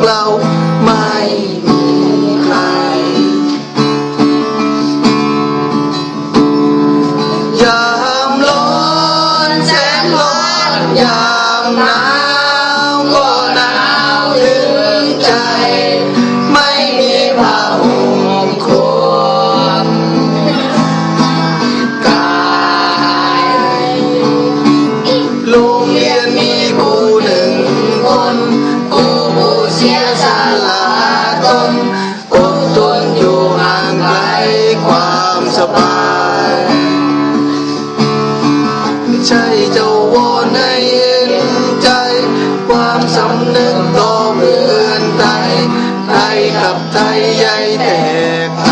พ มพบตัวอยู่ห่างไกลความสบายไม่ใช่จะวอนให้เห็นใจ ความสำนึกต่อเพื่อนไทยไทยกับไทยใหญ่แตก